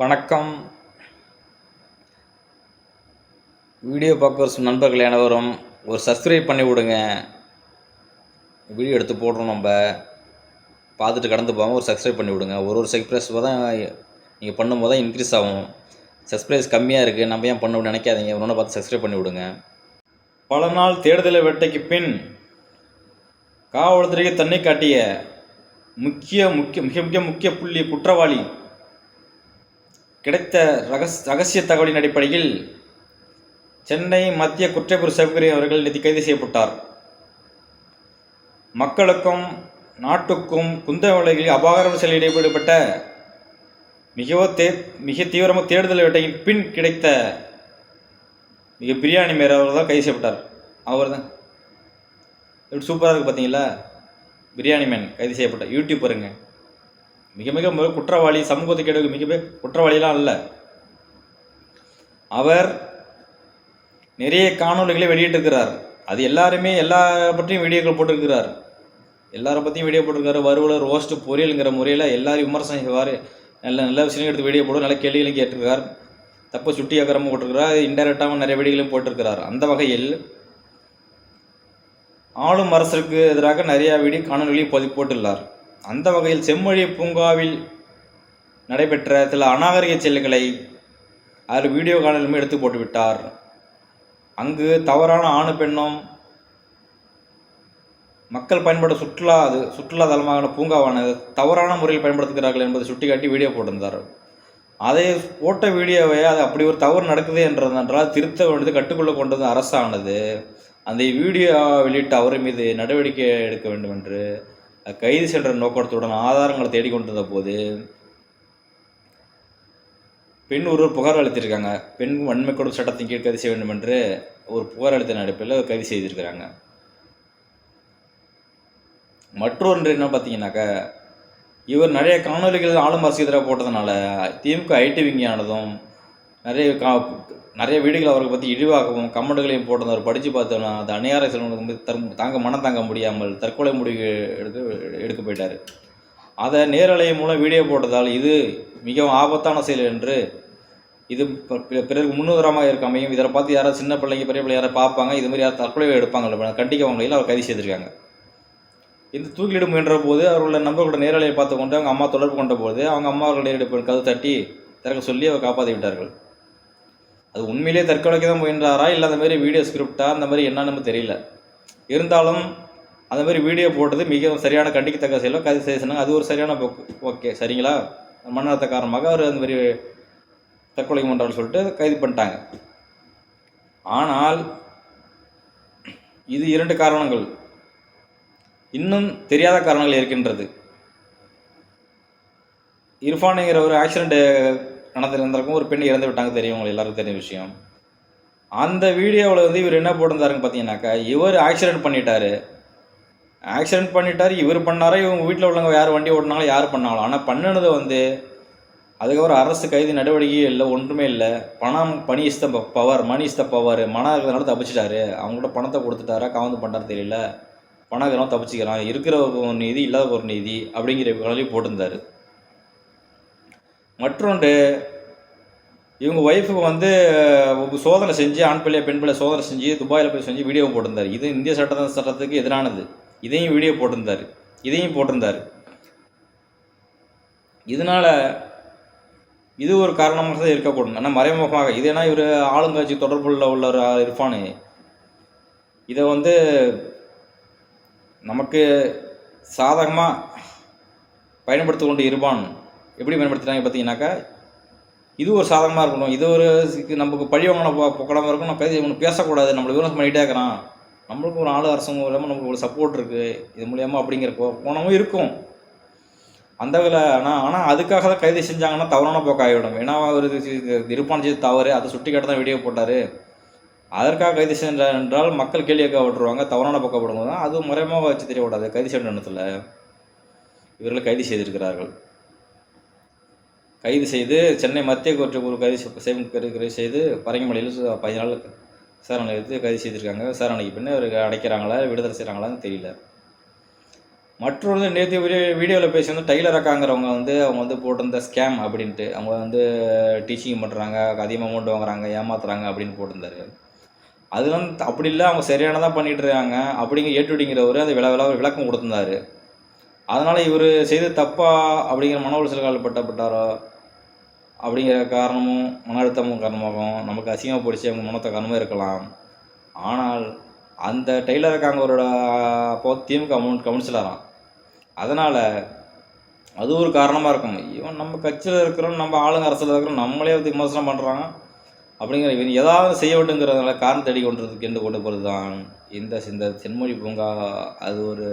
வணக்கம். வீடியோ பார்க்குற நண்பர்கள் அனைவரும் ஒரு சப்ஸ்கிரைப் பண்ணி விடுங்க. வீடியோ எடுத்து போடுறோம் நம்ம. பார்த்துட்டு கடந்து போகாமல் ஒரு சப்ஸ்கிரைப் பண்ணி விடுங்க. ஒரு ஒரு சப்ஸ்கிரைஸ் தான் நீங்கள் பண்ணும்போது தான் இன்க்ரீஸ் ஆகும். சப்ஸ்கிரைஸ் கம்மியாக இருக்குது நம்ம ஏன் பண்ண நினைக்காதீங்க. ஒன்று பார்த்து சப்ஸ்கிரைப் பண்ணி விடுங்க. பல நாள் தேடுதலை வேட்டைக்கு பின் காவல்துறைக்கு தன்னை காட்டிய முக்கிய முக்கிய மிக மிக முக்கிய புள்ளி குற்றவாளி கிடைத்த ரகஸ் ரகசிய தகவலின் அடிப்படையில் சென்னை மத்திய குற்றப்புற சௌகரி அவர்கள் நேற்று கைது செய்யப்பட்டார். மக்களுக்கும் நாட்டுக்கும் குந்தவளைகளில் அபாகரம் செல்ல ஈடுபட்ட மிகவும் தே மிக தீவிரமாக தேடுதல் வேட்டையின் பின் கிடைத்த மிக பிரியாணி மேர் அவர் தான் கைது செய்யப்பட்டார். அவர் தான். எப்படி சூப்பராக இருக்குது பார்த்தீங்களா பிரியாணி மேன் கைது செய்யப்பட்டார். பாருங்கள் மிக மிக குற்றவாளி சமூகத்துக்கு எடுக்க மிக மிக குற்றவாளிலாம் அல்ல. அவர் நிறைய காணொலிகளை வெளியிட்டிருக்கிறார். அது எல்லாருமே எல்லா பற்றியும் வீடியோக்கள் போட்டிருக்கிறார். எல்லாரை பற்றியும் வீடியோ போட்டிருக்காரு. வறுவலர் ரோஸ்ட் பொரியலுங்கிற முறையில் எல்லாரும் விமர்சனம் செய்வார். நல்ல நல்ல விஷயங்கள் எடுத்து வீடியோ போடுவோம் நல்ல கேள்விகளும் கேட்டிருக்கார். தப்பு சுட்டி அக்கறமும் போட்டிருக்கிறார். இன்டெரக்டாகவும் நிறைய வீடியோகளையும் போட்டிருக்கிறார். அந்த வகையில் ஆளும் அரசுக்கு எதிராக நிறைய வீடியோ காணொலிகளையும் போட்டுள்ளார். அந்த வகையில் செம்மொழி பூங்காவில் நடைபெற்ற சில அநாகரிக செயல்களை அதில் வீடியோ காணொலியுமே எடுத்து போட்டுவிட்டார். அங்கு தவறான ஆணு பெண்ணும் மக்கள் பயன்பட சுற்றுலா அது சுற்றுலா தலமான பூங்காவானது தவறான முறையில் பயன்படுத்துகிறார்கள் என்பதை சுட்டிக்காட்டி வீடியோ போட்டிருந்தார். அதை போட்ட வீடியோவை அது அப்படி ஒரு தவறு நடக்குது என்றதென்றால் திருத்த வேண்டியது கட்டுக்குள்ளே கொண்டு வந்த அரசானது அந்த வீடியோ வெளியிட்ட அவர் மீது நடவடிக்கை எடுக்க வேண்டும் என்று கைது சென்ற நோக்கத்துடன் ஆதாரங்களை தேடிக்கொண்டிருந்த போது பெண் ஒருவர் புகார் அளித்திருக்காங்க. பெண் வன்மை கொடுமை சட்டத்தின் கீழ் கைது செய்ய வேண்டும் என்று ஒரு புகார் அளித்த நடிப்பில் கைது செய்திருக்கிறாங்க. மற்றொன்று என்ன பார்த்தீங்கன்னாக்கா இவர் நிறைய காணொலிகள் ஆளும் அரசு எதிராக போட்டதுனால திமுக ஐடி விஞ்ஞானதும் நிறைய கா நிறைய வீடுகள் அவரை பற்றி இழிவாகவும் கமெண்ட்டுகளையும் போட்டது அவர் படித்து பார்த்தோம்னா அது அநியார செல்வனுக்கு வந்து தர் தாங்க மனம் தாங்க முடியாமல் தற்கொலை முடிவு எடுக்க எடுக்க போயிட்டார். அதை நேரலையின் மூலம் வீடியோ போட்டதால் இது மிகவும் ஆபத்தான செயல் என்று இது ப- பிறருக்கு முன்னுதாரணமாக இருக்க அமையும். இதை பார்த்து யாராவது சின்ன பிள்ளைங்க பெரிய பிள்ளை யாராவது பார்ப்பாங்க இது மாதிரி யாராவது தற்கொலை எடுப்பாங்க கண்டிக்க வகையில் அவர் கைது செய்திருக்காங்க. இந்த தூக்கிலிட முயன்ற போது அவர்களோட நண்பர்களோட நேரலையை பார்த்து கொண்டு அவங்க அம்மா தொடர்பு கொண்ட போது அவங்க அம்மா அவர்கள் நேரடி தட்டி திறக்க சொல்லி அவர் காப்பாற்றி விட்டார்கள் அது உண்மையிலேயே தற்கொலைக்கு தான் முயன்றாரா? இல்லை அந்த மாதிரி வீடியோ ஸ்கிரிப்டா அந்த மாதிரி என்னன்னு தெரியல. இருந்தாலும் அந்த மாதிரி வீடியோ போட்டது மிகவும் சரியான கண்டிக்கத்தக்க செயலோ கைது செய்ய அது ஒரு சரியான போக்கு. ஓகே சரிங்களா? மன்னத்த காரணமாக அவர் அந்த மாதிரி தற்கொலை முயன்றார்னு சொல்லிட்டு கைது பண்ணிட்டாங்க. ஆனால் இது இரண்டு காரணங்கள். இன்னும் தெரியாத காரணங்கள் இருக்கின்றது. இர்ஃபானுங்கிற ஒரு ஆக்சிடென்ட் நடந்திருந்திருக்கும் ஒரு பெண் இறந்து விட்டாங்க தெரியும் உங்களுக்கு எல்லாருக்கும் தெரிஞ்ச விஷயம். அந்த வீடியோவில் வந்து இவர் என்ன போட்டிருந்தாருன்னு பார்த்தீங்கன்னாக்கா இவர் ஆக்சிடென்ட் பண்ணிட்டாரு. ஆக்சிடென்ட் பண்ணிட்டார் இவர் பண்ணாரா இவங்க வீட்டில் உள்ளவங்க யார் வண்டி ஓட்டினாலும் யார் பண்ணாலும் ஆனால் பண்ணினது வந்து அதுக்கப்புறம் அரசு கைது நடவடிக்கையே இல்லை ஒன்றுமே இல்லை. பணம் பணி is the power money is the power மனம் இருக்கிறதுனால தப்பிச்சிட்டாரு. அவங்கள்ட்ட பணத்தை கொடுத்துட்டாரா காவந்து பண்ணுறாரு தெரியல. பணம் இருக்கிறவங்க தப்பிச்சுக்கிறான். இருக்கிற ஒரு நீதி இல்லாத ஒரு நீதி அப்படிங்கிற வழி போட்டிருந்தாரு. மற்றொன்று இவங்க ஒய்ஃபுக்கு வந்து சோதனை செஞ்சு ஆண் பிள்ளைய பெண் பிள்ளை சோதனை செஞ்சு துபாயில் போய் செஞ்சு வீடியோ போட்டிருந்தார். இது இந்திய சட்ட சட்டத்துக்கு எதிரானது. இதையும் வீடியோ போட்டிருந்தாரு. இதையும் போட்டிருந்தாரு. இதனால் இது ஒரு காரணமாக தான் இருக்கக்கூடும் ஆனால் மறைமுகமாக இது ஏன்னா இவர் ஆளுங்கட்சி தொடர்புள்ள உள்ள ஒரு இர்ஃபானு இதை வந்து நமக்கு சாதகமாக பயன்படுத்தி கொண்டு இருப்பான். எப்படி பயன்படுத்துகிறாங்க பார்த்தீங்கன்னாக்கா இது ஒரு சாதகமாக இருக்கணும். இது ஒரு நமக்கு பழி வாங்கின பொக்கடமாக இருக்கும். நம்ம பேச இவனு பேசக்கூடாது. நம்மளை விமர்சனம் பண்ணிகிட்டே இருக்கிறான். நம்மளுக்கு ஒரு ஆளு அரசு மூலமாக நமக்கு ஒரு சப்போர்ட் இருக்குது இது மூலியமாக அப்படிங்கிற கோ- இருக்கும். அந்த வகையில் ஆனால் ஆனால் அதுக்காக தான் கைது செஞ்சாங்கன்னா தவறான போக்காகிவிடும் ஏன்னா அவர் இருப்பான் செய்து தவறு. அதை சுட்டி காட்ட தான் வீடியோ போட்டார். அதற்காக கைது செஞ்சார் என்றால் மக்கள் கேள்வி கேட்க விட்டுருவாங்க. தவறான போக்கப்படும் தான் அது மறைமுக வச்சு தெரியக்கூடாது. கைது செய்யணும் இடத்துல இவர்களை கைது செய்திருக்கிறார்கள். கைது செய்து சென்னை மத்திய குற்றக்குழு கைது செய்~ செய்யும் கைது செய்து பரங்கிமலையில் சு- பதினாலு நாள் விசாரணை எடுத்து கைது செய்திருக்காங்க. விசாரணைக்கு பின்னே அவர் அடைக்கிறாங்களா விடுதலை செய்கிறாங்களான்னு தெரியல. மற்றொரு நேற்று வீடியோ வீடியோவில் பேசி வந்து டைலர் அக்காங்கிறவங்க வந்து அவங்க வந்து போட்டிருந்த ஸ்கேம் அப்படின்ட்டு அவங்க வந்து டீச்சிங் பண்ணுறாங்க அதிகமாக அமௌண்ட் வாங்குறாங்க ஏமாத்துறாங்க அப்படின்னு போட்டிருந்தாரு. அது வந்து அப்படி இல்லை அவங்க சரியானதாக பண்ணிகிட்டு இருக்காங்க. அப்படிங்க ஏட்டுடிங்கிறவர் அந்த விள விள விளக்கம் கொடுத்துருந்தாரு. அதனால் இவர் செய்த தப்பா அப்படிங்கிற மன உளைச்சல் பட்டப்பட்டாரோ அப்படிங்கிற காரணமும் மன அழுத்தமும் காரணமாகவும் நமக்கு அசிங்கமாக பிடிச்சி அவங்க மனத்த காரணமாக இருக்கலாம். ஆனால் அந்த டெய்லர் அக்காங்கவரோட அப்போ திமுக அமௌண்ட் கவுன்சிலராம் அதனால் அது ஒரு காரணமாக இருக்கும். இவன் நம்ம கட்சியில் இருக்கிறோம் நம்ம ஆளுங்க அரசில் இருக்கிறோம் நம்மளே வந்து விமர்சனம் பண்ணுறாங்க அப்படிங்கிற இவன் ஏதாவது செய்ய வேண்டுங்கிறதுனால காரணம் தேடி கொண்டுறதுக்கு கொண்டு போகிறது தான் இந்த இந்த தென்மொழி பூங்கா அது ஒரு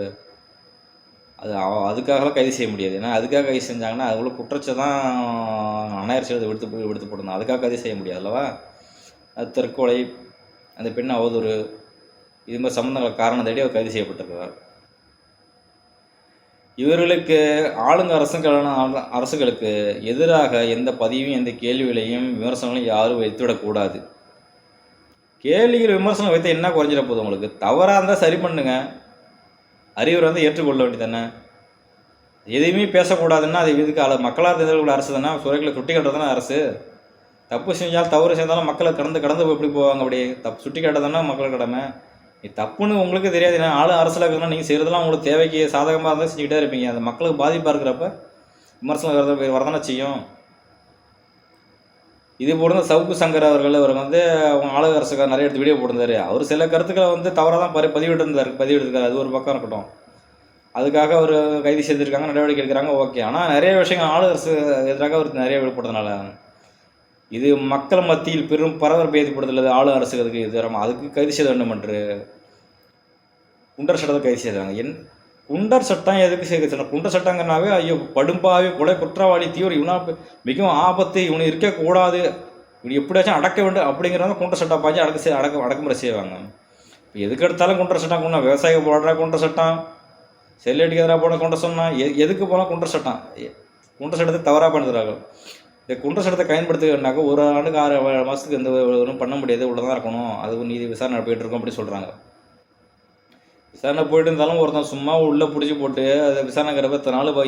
அது அவ- அதுக்காகலாம் கைது செய்ய முடியாது. ஏன்னா அதுக்காக கைது செஞ்சாங்கன்னா அதுக்குள்ள குற்றச்சை தான் அனாயர் விடுத்து எடுத்து போய் விடுத்து போடணும் அதுக்காக கைது செய்ய முடியாது அல்லவா? அது தற்கொலை அந்த பெண் அவதூறு இது மாதிரி சம்மந்தங்கள் காரணம் தேடி அவர் கைது செய்யப்பட்டிருக்கிறார். இவர்களுக்கு ஆளுங்க அரசுகளான அரசுகளுக்கு எதிராக எந்த பதிவையும் எந்த கேள்விகளையும் விமர்சனங்களையும் யாரும் வைத்துவிடக்கூடாது கேள்விகள் விமர்சனம் வைத்து என்ன குறைஞ்சிட போகுது உங்களுக்கு? தவறாக இருந்தால் சரி பண்ணுங்கள் அறிவுரை வந்து ஏற்றுக்கொள்ள வேண்டியதானே எதையுமே பேசக்கூடாதுன்னா அது இதுக்கு அள மக்களால் தேர்ந்தெடுக்கக்கூடிய அரசு தானே? சுரைகளை சுட்டி காட்டுறது தானே அரசு? தப்பு செஞ்சாலும் தவறு செஞ்சாலும் மக்களை கடந்து கடந்து போய் எப்படி போவாங்க அப்படி? தப்பு சுட்டி கட்டுறதுனா மக்கள் கடமை? நீ தப்புன்னு உங்களுக்கு தெரியாது. ஏன்னா ஆளு அரசில் இருக்குன்னா நீங்கள் செய்கிறதெல்லாம் உங்களுக்கு தேவைக்கு சாதகமாக இருந்தால் செஞ்சுக்கிட்டே இருப்பீங்க. அது மக்களுக்கு பாதிப்பாக இருக்கிறப்ப விமர்சனம் வர வரதான செய்யும். இது போடுற சவுக்கு சங்கர் அவர்கள் அவர் வந்து அவங்க ஆளுக அரசுக்காக நிறைய எடுத்து வீடியோ போட்டிருந்தாரு. அவர் சில கருத்துக்களை வந்து தவறாக தான் பரி பதிவிட்டிருந்தார் பதிவிட்டிருக்காரு. அது ஒரு பக்கம் இருக்கட்டும். அதுக்காக அவர் கைது செய்திருக்காங்க நடவடிக்கை எடுக்கிறாங்க ஓகே. ஆனால் நிறைய விஷயங்கள் ஆளுக அரசு எதிராக அவர் நிறைய வீடு இது மக்கள் மத்தியில் பெரும் பரபரப்பு ஏற்படுத்துள்ளது ஆளு அரசுகளுக்கு இது அதுக்கு கைது செய்ய வேண்டும் என்று. குண்டர் சட்டத்தை கைது செய்தாங்க என் குண்டர் சட்டம் எதுக்கு சேர்க்க குண்டர் சட்டங்கிறனாவே ஐயோ படும்பாவே கொலை குற்றவாளி தீவிர இவனா மிகவும் ஆபத்து இவனு இருக்கக்கூடாது இவனு எப்படியாச்சும் அடக்க வேண்டும் அப்படிங்கிறவங்க குண்டர் சட்டம் பாஞ்சு அடக்க செய் அடக்க அடக்குமுறை செய்வாங்க. இப்போ எதுக்கு எடுத்தாலும் குண்டர் சட்டம் கொண்டா விவசாயம் போடுற குண்டர் சட்டம். செல்லடிக்கு எதிராக போட குண்டர் சொன்னால் எ எதுக்கு போனால் குண்டர் சட்டம்? குண்டர் சட்டத்தை தவறாக பண்ணுறார்கள். இந்த குண்டர் சட்டத்தை பயன்படுத்துனாக்க ஒரு ஆண்டுக்கு ஆறு மாதத்துக்கு எந்த ஒன்றும் பண்ண முடியாது. உள்ள தான் இருக்கணும். அது நீதி விசாரணை போயிட்டு இருக்கோம் அப்படி சொல்கிறாங்க விசாரணை போயிட்டு இருந்தாலும் ஒருத்தன் சும்மா உள்ளே பிடிச்சி போட்டு அதை விசாரணைங்கிறப்ப இத்தனை நாள் பா-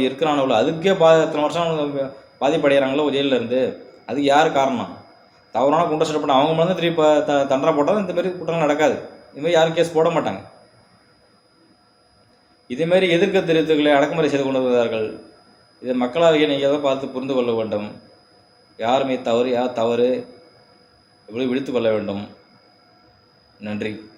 அதுக்கே பா இத்தனை வருஷம் பாதிப்படைகிறாங்களோ ஜெயிலில் இருந்து. அதுக்கு யார் காரணம்? தவறான குண்டை சட்டப்பட்ட அவங்க மட்டும் தான் திருப்பி த தண்டனை போட்டால் இந்த மாதிரி குற்றங்கள் நடக்காது. இதுமாதிரி யாரும் கேஸ் போட மாட்டாங்க. இதேமாரி எதிர்க்க தெரிவித்துக்களை அடக்குமுறை செய்து கொண்டு வருகிறார்கள் இதை மக்களாகிய நீங்கள் தான் பார்த்து புரிந்து கொள்ள வேண்டும்? யாருமே தவறு யார் தவறு? எப்படி விழித்து கொள்ள வேண்டும். நன்றி.